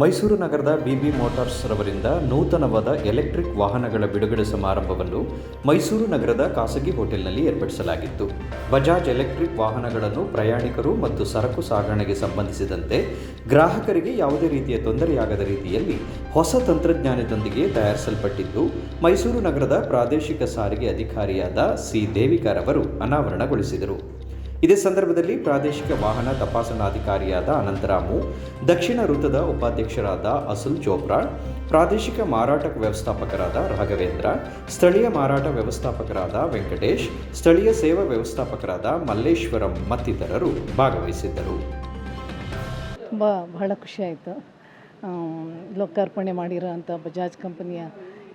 ಮೈಸೂರು ನಗರದ BB motors ರವರಿಂದ ನೂತನವಾದ ಎಲೆಕ್ಟ್ರಿಕ್ ವಾಹನಗಳ ಬಿಡುಗಡೆ ಸಮಾರಂಭವನ್ನು ಮೈಸೂರು ನಗರದ ಖಾಸಗಿ ಹೋಟೆಲ್ನಲ್ಲಿ ಏರ್ಪಡಿಸಲಾಗಿತ್ತು. ಬಜಾಜ್ ಎಲೆಕ್ಟ್ರಿಕ್ ವಾಹನಗಳನ್ನು ಪ್ರಯಾಣಿಕರು ಮತ್ತು ಸರಕು ಸಾಗಣೆಗೆ ಸಂಬಂಧಿಸಿದಂತೆ ಗ್ರಾಹಕರಿಗೆ ಯಾವುದೇ ರೀತಿಯ ತೊಂದರೆಯಾಗದ ರೀತಿಯಲ್ಲಿ ಹೊಸ ತಂತ್ರಜ್ಞಾನದೊಂದಿಗೆ ತಯಾರಿಸಲ್ಪಟ್ಟಿದ್ದು, ಮೈಸೂರು ನಗರದ ಪ್ರಾದೇಶಿಕ ಸಾರಿಗೆ ಅಧಿಕಾರಿಯಾದ ಸಿ. ದೇವಿಕಾರ್ ಅವರು ಅನಾವರಣಗೊಳಿಸಿದರು. ಇದೇ ಸಂದರ್ಭದಲ್ಲಿ ಪ್ರಾದೇಶಿಕ ವಾಹನ ತಪಾಸಣಾಧಿಕಾರಿಯಾದ ಅನಂತರಾಮು, ದಕ್ಷಿಣ ವೃತ್ತದ ಉಪಾಧ್ಯಕ್ಷರಾದ ಅಸುಲ್ ಚೋಪ್ರಾ, ಪ್ರಾದೇಶಿಕ ಮಾರಾಟ ವ್ಯವಸ್ಥಾಪಕರಾದ ರಾಘವೇಂದ್ರ, ಸ್ಥಳೀಯ ಮಾರಾಟ ವ್ಯವಸ್ಥಾಪಕರಾದ ವೆಂಕಟೇಶ್, ಸ್ಥಳೀಯ ಸೇವಾ ವ್ಯವಸ್ಥಾಪಕರಾದ ಮಲ್ಲೇಶ್ವರಂ ಮತ್ತಿತರರು ಭಾಗವಹಿಸಿದ್ದರು. ಬಹಳ ಖುಷಿ ಆಯಿತು. ಲೋಕಾರ್ಪಣೆ ಮಾಡಿರೋ ಅಂಥ ಬಜಾಜ್ ಕಂಪನಿಯ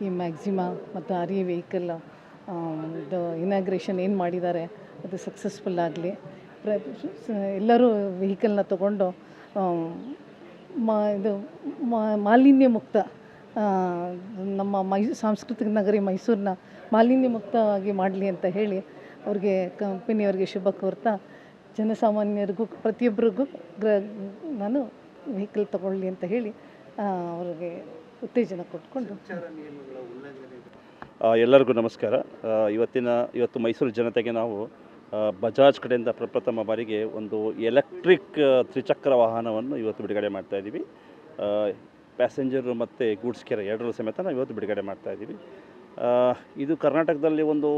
ಈ ಮ್ಯಾಕ್ಸಿಮಾ ಮತ್ತು ಆರ್ ಇ ವೆಹಿಕಲ್ ಇನಾಗ್ರೇಷನ್ ಏನು ಮಾಡಿದ್ದಾರೆ ಅದು ಸಕ್ಸಸ್ಫುಲ್ ಆಗಲಿ. ಪ್ರ ಎಲ್ಲರೂ ವೆಹಿಕಲ್ನ ತಗೊಂಡು ಮಾ, ಇದು ಮಾಲಿನ್ಯ ಮುಕ್ತ ನಮ್ಮ ಮೈ ಸಾಂಸ್ಕೃತಿಕ ನಗರಿ ಮೈಸೂರನ್ನ ಮಾಲಿನ್ಯ ಮುಕ್ತವಾಗಿ ಮಾಡಲಿ ಅಂತ ಹೇಳಿ ಅವ್ರಿಗೆ ಕಂಪನಿಯವ್ರಿಗೆ ಶುಭ ಕೋರ್ತಾ, ಜನಸಾಮಾನ್ಯರಿಗೂ ಪ್ರತಿಯೊಬ್ಬರಿಗೂ ಗ್ರ, ನಾನು ವೆಹಿಕಲ್ ತಗೊಳ್ಳಿ ಅಂತ ಹೇಳಿ ಅವ್ರಿಗೆ ಉತ್ತೇಜನ ಕೊಟ್ಕೊಂಡು. ಎಲ್ಲರಿಗೂ ನಮಸ್ಕಾರ. ಇವತ್ತಿನ, ಇವತ್ತು ಮೈಸೂರು ಜನತೆಗೆ ನಾವು ಬಜಾಜ್ ಕಡೆಯಿಂದ ಪ್ರಪ್ರಥಮ ಬಾರಿಗೆ ಒಂದು ಎಲೆಕ್ಟ್ರಿಕ್ ತ್ರಿಚಕ್ರ ವಾಹನವನ್ನು ಇವತ್ತು ಬಿಡುಗಡೆ ಮಾಡ್ತಾ ಇದ್ದೀವಿ. ಪ್ಯಾಸೆಂಜರು ಮತ್ತು ಗೂಡ್ಸ್ ಕೆರೆ ಎರಡರ ಸಮೇತ ನಾವು ಇವತ್ತು ಬಿಡುಗಡೆ ಮಾಡ್ತಾ ಇದ್ದೀವಿ. ಇದು ಕರ್ನಾಟಕದಲ್ಲಿ ಒಂದು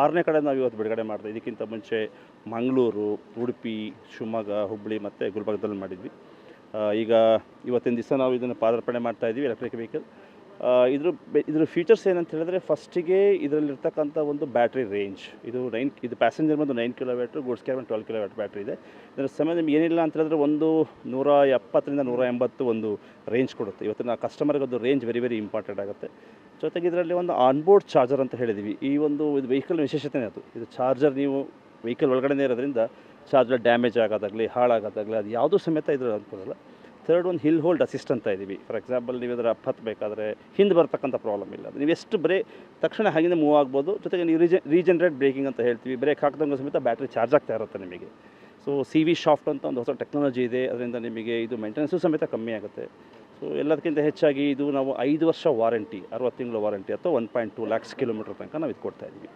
ಆರನೇ ಕಡೆ ನಾವು ಇವತ್ತು ಬಿಡುಗಡೆ ಮಾಡ್ತಾ ಇದಕ್ಕಿಂತ ಮುಂಚೆ ಮಂಗಳೂರು, ಉಡುಪಿ, ಶಿವಮೊಗ್ಗ ಹುಬ್ಬಳ್ಳಿ ಮತ್ತು ಗುಲ್ಬರ್ಗದಲ್ಲಿ ಮಾಡಿದ್ವಿ. ಈಗ ಇವತ್ತಿನ ದಿವಸ ನಾವು ಇದನ್ನು ಪಾದಾರ್ಪಣೆ ಮಾಡ್ತಾ ಇದ್ದೀವಿ, ಎಲೆಕ್ಟ್ರಿಕ್ ವೆಹಿಕಲ್. ಇದ್ರ ಇದ್ರ ಫೀಚರ್ಸ್ ಏನಂತ ಹೇಳಿದ್ರೆ ಫಸ್ಟಿಗೆ ಇದರಲ್ಲಿರ್ತಕ್ಕಂಥ ಒಂದು ಬ್ಯಾಟ್ರಿ ರೇಂಜ್ ಇದು ನೈನ್ ಇದು ಪ್ಯಾಸೆಂಜರ್ ಬಂದು nine kilometre goods cab twelve kilometre battery ಇದೆ. ಇದರ ಸಮಯ ನಿಮ್ಗೆ ಏನಿಲ್ಲ ಅಂತ ಹೇಳಿದ್ರೆ ಒಂದು ನೂರ ಎಪ್ಪತ್ತರಿಂದ ನೂರ ಎಂಬತ್ತು ಒಂದು ರೇಂಜ್ ಕೊಡುತ್ತೆ. ಇವತ್ತಿನ ಕಸ್ಟಮರ್ಗೆ ಅದು ರೇಂಜ್ ವೆರಿ ವೆರಿ ಇಂಪಾರ್ಟೆಂಟ್ ಆಗುತ್ತೆ. ಜೊತೆಗೆ ಇದರಲ್ಲಿ ಒಂದು ಆನ್ಬೋರ್ಡ್ ಚಾರ್ಜರ್ ಅಂತ ಹೇಳಿದ್ದೀವಿ ಈ ಒಂದು ಇದು ವೆಹಿಕಲ್ ವಿಶೇಷತೆನೇ ಅದು. ಇದು ಚಾರ್ಜರ್ ನೀವು ವೆಹಿಕಲ್ ಒಳಗಡೆನೇ ಇರೋದ್ರಿಂದ ಚಾರ್ಜರ್ ಡ್ಯಾಮೇಜ್ ಆಗೋದಾಗಲಿ, ಹಾಳಾಗೋದಾಗಲಿ, ಅದು ಯಾವುದೂ ಸಮೇತ ಇದ್ರ ಅನ್ಕೊಳ್ಳಲ್ಲ ಥರ್ಡ್ ಒಂದು ಹಿಲ್ ಹೋಲ್ಡ್ ಅಸಿಸ್ಟ್ ಅಂತ ಇದ್ದೀವಿ ಫಾರ್ ಎಕ್ಸಾಂಪಲ್ ನೀವು ಇದರ ಹತ್ತಬೇಕಾದ್ರೆ ಹಿಂದೆ ಬರ್ತಕ್ಕಂಥ ಪ್ರಾಬ್ಲಮ್ ಇಲ್ಲ. ನೀವು ಎಷ್ಟು ಬ್ರೇ ತಕ್ಷಣ ಹಾಗೆಯೇ ಮೂವ್ ಆಗ್ಬೋದು. ಜೊತೆಗೆ ನೀವು ರೀಜೆ ರೀಜನ್ರೇಟ್ ಬ್ರೇಕಿಂಗ್ ಅಂತ ಹೇಳ್ತೀವಿ. ಬ್ರೇಕ್ ಹಾಕಿದಂಗೆ ಸಮೇತ ಬ್ಯಾಟ್ರಿ ಚಾರ್ಜ್ ಆಗ್ತಾ ಇರುತ್ತೆ ನಿಮಗೆ. ಸೊ ಸಿ ವಿ ಶಾಫ್ಟ್ ಅಂತ ಒಂದು ಹೊಸ ಟೆಕ್ನಾಲಜಿ ಇದೆ. ಅದರಿಂದ ನಿಮಗೆ ಇದು ಮೇಂಟೆನೆನ್ಸು ಸಮೇತ ಕಮ್ಮಿ ಆಗುತ್ತೆ. ಸೊ ಎಲ್ಲದಕ್ಕಿಂತ ಹೆಚ್ಚಾಗಿ ಇದು ನಾವು ಐದು ವರ್ಷ ವಾರಂಟಿ ಅರವತ್ತು ತಿಂಗಳ ವಾರಂಟಿ ಅಥವಾ one point two lakhs kilometre ತನಕ ನಾವು ಇದು ಕೊಡ್ತಾ ಇದ್ದೀವಿ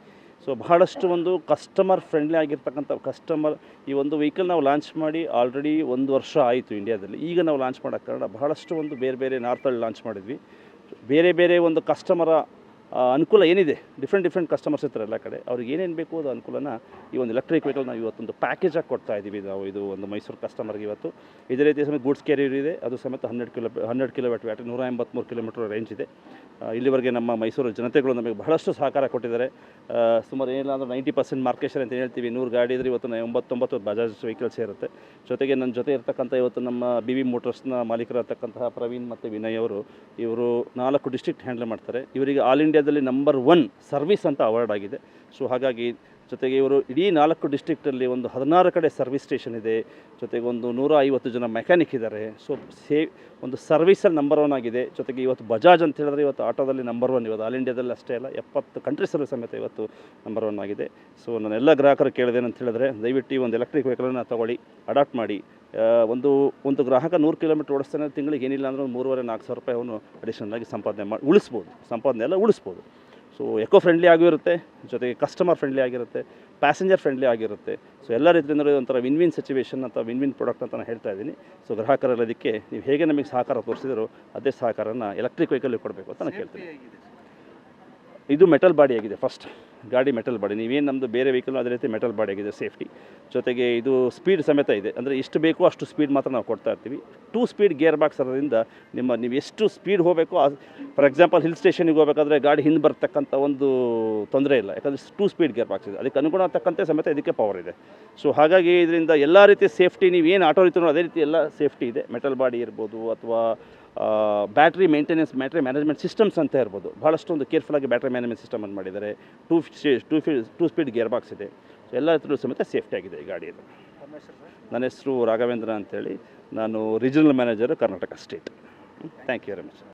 ಸೊ ಬಹಳಷ್ಟು ಒಂದು ಕಸ್ಟಮರ್ ಫ್ರೆಂಡ್ಲಿ ಆಗಿರ್ತಕ್ಕಂಥ ಕಸ್ಟಮರ್ ಈ ಒಂದು ವೆಹಿಕಲ್ ನಾವು ಲಾಂಚ್ ಮಾಡಿ ಆಲ್ರೆಡಿ ಒಂದು ವರ್ಷ ಆಯಿತು ಇಂಡಿಯಾದಲ್ಲಿ ಈಗ ನಾವು ಲಾಂಚ್ ಮಾಡೋಕ್ಕೆ ಕಾರಣ ಬಹಳಷ್ಟು ಒಂದು ಬೇರೆ ಬೇರೆ ನಾರ್ತಲ್ಲಿ ಲಾಂಚ್ ಮಾಡಿದ್ವಿ. ಬೇರೆ ಬೇರೆ ಒಂದು ಕಸ್ಟಮರ ಅನುಕೂಲ ಏನಿದೆ? ಡಿಫ್ರೆಂಟ್ ಡಿಫ್ರೆಂಟ್ ಕಸ್ಟಮರ್ಸ್ ಇರ್ತಾರೆ ಎಲ್ಲ ಕಡೆ. ಅವ್ರಿಗೆ ಏನೇನು ಬೇಕು ಅದು ಅನುಕೂಲನ ಈ ಒಂದು ಎಲೆಕ್ಟ್ರಿಕ್ ವೆಹಿಕಲ್ ನಾವು ಇವತ್ತೊಂದು ಪ್ಯಾಕೇಜಾಗಿ ಕೊಡ್ತಾ ಇದ್ದೀವಿ ನಾವು ಇದು ಒಂದು ಮೈಸೂರು ಕಸ್ಟಮರ್ಗೆ ಇವತ್ತು. ಇದೇ ರೀತಿ ಸಮೇತ ಗೂಡ್ಸ್ ಕ್ಯಾರಿಯರ್ ಇದೆ. ಅದು ಸಮೇತ ಹನ್ನೆರಡು ಕಿಲೋ, ಹನ್ನೆರಡು ಕಿಲೋಮೀಟರ್ ಬ್ಯಾಟ್ರಿ ನೂರ ಎಂಬತ್ತ್ಮೂರು ಕಿಲೋಮೀಟರ್ ರೇಂಜ್ ಇದೆ ಇಲ್ಲಿವರೆಗೆ ನಮ್ಮ ಮೈಸೂರು ಜನತೆಗಳು ನಮಗೆ ಬಹಳಷ್ಟು ಸಹಕಾರ ಕೊಟ್ಟಿದ್ದಾರೆ. ಸುಮಾರು ಏನಿಲ್ಲ ಅಂದರೆ ನೈಂಟಿ ಪರ್ಸೆಂಟ್ ಮಾರ್ಕೆಟ್ ಶೇರ್ ಅಂತ ಹೇಳ್ತೀವಿ. ನೂರು ಗಾಡಿ ಇದ್ರೆ ಇವತ್ತು ಎಂಬತ್ತೊಂಬತ್ತು ಬಜಾಜ್ ವೆಹಿಕಲ್ಸ್ ಇರುತ್ತೆ. ಜೊತೆಗೆ ನನ್ನ ಜೊತೆ ಇರ್ತಕ್ಕಂಥ ಇವತ್ತು ನಮ್ಮ ಬಿ ವಿ ಮೋಟರ್ಸ್ನ ಮಾಲೀಕರಾಗಿರ್ತಕ್ಕಂತಹ ಪ್ರವೀಣ್ ಮತ್ತು ವಿನಯ್ ಅವರು, ಇವರು ನಾಲ್ಕು ಡಿಸ್ಟ್ರಿಕ್ಟ್ ಹ್ಯಾಂಡಲ್ ಮಾಡ್ತಾರೆ. ಇವರಿಗೆ ಆಲ್ ಇಂಡಿಯಾದಲ್ಲಿ ನಂಬರ್ ಒನ್ ಸರ್ವಿಸ್ ಅಂತ ಅವಾರ್ಡ್ ಆಗಿದೆ. ಸೊ ಹಾಗಾಗಿ ಜೊತೆಗೆ ಇವರು ಇಡೀ ನಾಲ್ಕು ಡಿಸ್ಟ್ರಿಕ್ಟಲ್ಲಿ ಒಂದು ಹದಿನಾರು ಕಡೆ ಸರ್ವಿಸ್ ಸ್ಟೇಷನ್ ಇದೆ. ಜೊತೆಗೆ ಒಂದು ನೂರ ಐವತ್ತು ಜನ ಮೆಕ್ಯಾನಿಕ್ ಇದ್ದಾರೆ. ಸೊ ಸೇ, ಒಂದು ಸರ್ವಿಸಲ್ಲಿ ನಂಬರ್ ಒನ್ ಆಗಿದೆ. ಜೊತೆಗೆ ಇವತ್ತು ಬಜಾಜ್ ಅಂತ ಹೇಳಿದ್ರೆ ಇವತ್ತು ಆಟೋದಲ್ಲಿ ನಂಬರ್ ಒನ್ ಇವತ್ತು. ಆಲ್ ಇಂಡಿಯಾದಲ್ಲಿ ಅಷ್ಟೇ ಅಲ್ಲ, ಎಪ್ಪತ್ತು ಕಂಟ್ರಿ ಸರ್ವಿಸ್ ಸಮೇತ ಇವತ್ತು ನಂಬರ್ ಒನ್ ಆಗಿದೆ. ಸೊ ನಾನು ಎಲ್ಲ ಗ್ರಾಹಕರು ಕೇಳಿದೆ ಅಂತ ಹೇಳಿದ್ರೆ ದಯವಿಟ್ಟು ಒಂದು ಎಲೆಕ್ಟ್ರಿಕ್ ವೆಹಿಕಲನ್ನು ತಗೊಳ್ಳಿ ಅಡಾಪ್ಟ್ ಮಾಡಿ. ಒಂದು ಒಂದು ಗ್ರಾಹಕ ನೂರು ಕಿಲೋಮೀಟ್ರ್ ಓಡಿಸ್ತಾನೆ ತಿಂಗಳಿಗೆ ಏನಿಲ್ಲ ಅಂದರೆ ಒಂದು ಮೂರುವರೆ ನಾಲ್ಕು ಸಾವಿರ ರೂಪಾಯಿ ಅವನು ಅಡಿಷನಲ್ ಆಗಿ ಸಂಪಾದನೆ ಮಾಡಿ ಉಳಿಸ್ಬೋದು. ಸಂಪಾದನೆ ಎಲ್ಲ ಉಳಿಸ್ಬೋದು. ಸೊ ಎಕೋ ಫ್ರೆಂಡ್ಲಿ ಆಗಿರುತ್ತೆ ಜೊತೆಗೆ ಕಸ್ಟಮರ್ ಫ್ರೆಂಡ್ಲಿ ಆಗಿರುತ್ತೆ ಪ್ಯಾಸೆಂಜರ್ ಫ್ರೆಂಡ್ಲಿ ಆಗಿರುತ್ತೆ. ಸೊ ಎಲ್ಲ ರೀತಿಯಿಂದ ಒಂಥರ ವಿನ್ ವಿನ್ ಸಿಚುವೇಶನ್ ಅಥವಾ ವಿನ್ ವಿನ್ ಪ್ರಾಡಕ್ಟ್ ಅಂತ ನಾನು ಹೇಳ್ತಾ ಇದ್ದೀನಿ. ಸೊ ಗ್ರಾಹಕರಲ್ಲದಕ್ಕೆ ನೀವು ಹೇಗೆ ನಮಗೆ ಸಹಕಾರ ತೋರಿಸಿದ್ರು ಅದೇ ಸಹಕಾರನ ಎಲೆಕ್ಟ್ರಿಕ್ ವೆಹಿಕಲ್ ಕೊಡಬೇಕು ಅಂತ ನಾನು ಕೇಳ್ತೀನಿ. ಇದು ಮೆಟಲ್ ಬಾಡಿ ಆಗಿದೆ ಫಸ್ಟ್ ಗಾಡಿ ಮೆಟಲ್ ಬಾಡಿ. ನೀವೇನು ನಮ್ಮದು ಬೇರೆ ವೆಹಿಕಲ್ ಅದೇ ರೀತಿ ಮೆಟಲ್ ಬಾಡಿ ಆಗಿದೆ ಸೇಫ್ಟಿ ಜೊತೆಗೆ ಇದು ಸ್ಪೀಡ್ ಸಮೇತ ಇದೆ. ಅಂದರೆ ಎಷ್ಟು ಬೇಕೋ ಅಷ್ಟು ಸ್ಪೀಡ್ ಮಾತ್ರ ನಾವು ಕೊಡ್ತಾ ಇರ್ತೀವಿ. ಟೂ ಸ್ಪೀಡ್ ಗೇರ್ ಬಾಕ್ಸ್ ಇರೋದ್ರಿಂದ ನಿಮ್ಮ, ನೀವು ಎಷ್ಟು ಸ್ಪೀಡ್ ಹೋಗಬೇಕು ಫಾರ್ ಎಕ್ಸಾಂಪಲ್ ಹಿಲ್ ಸ್ಟೇಷನಿಗೆ ಹೋಗಬೇಕಾದ್ರೆ ಗಾಡಿ ಹಿಂದೆ ಬರ್ತಕ್ಕಂಥ ಒಂದು ತೊಂದರೆ ಇಲ್ಲ. ಯಾಕಂದರೆ ಟೂ ಸ್ಪೀಡ್ ಗೇರ್ ಬಾಕ್ಸ್ ಇದೆ. ಅದಕ್ಕೆ ಅನುಗುಣ ಆಗ್ತಕ್ಕಂತೆ ಸಮೇತ ಇದಕ್ಕೆ ಪವರ್ ಇದೆ. ಸೊ ಹಾಗಾಗಿ ಇದರಿಂದ ಎಲ್ಲ ರೀತಿಯ ಸೇಫ್ಟಿ ನೀವು ಏನು ಆಟೋ ರೀತಿ ಅದೇ ರೀತಿ ಎಲ್ಲ ಸೇಫ್ಟಿ ಇದೆ. ಮೆಟಲ್ ಬಾಡಿ ಇರ್ಬೋದು ಅಥವಾ battery maintenance battery management systems ಅಂತ ಇರ್ಬೋದು. ಭಾಳಷ್ಟೊಂದು ಕೇರ್ಫುಲ್ಲಾಗಿ ಬ್ಯಾಟ್ರಿ ಮ್ಯಾನೇಜ್ಮೆಂಟ್ ಸಿಸ್ಟಮ್ ಅನ್ನು ಮಾಡಿದ್ದಾರೆ. ಟೂ ಟೂ ಫಿ ಟೂ ಸ್ಪೀಡ್ ಗೇರ್ ಬಾಕ್ಸ್ ಇದೆ. ಸೊ ಎಲ್ಲ ಹತ್ರ ಸಮೇತ ಸೇಫ್ಟಿ ಆಗಿದೆ ಈ ಗಾಡಿಯಲ್ಲಿ. ನನ್ನ ಹೆಸರು ರಾಘವೇಂದ್ರ ಅಂತೇಳಿ. ನಾನು regional manager Karnataka state thank you very much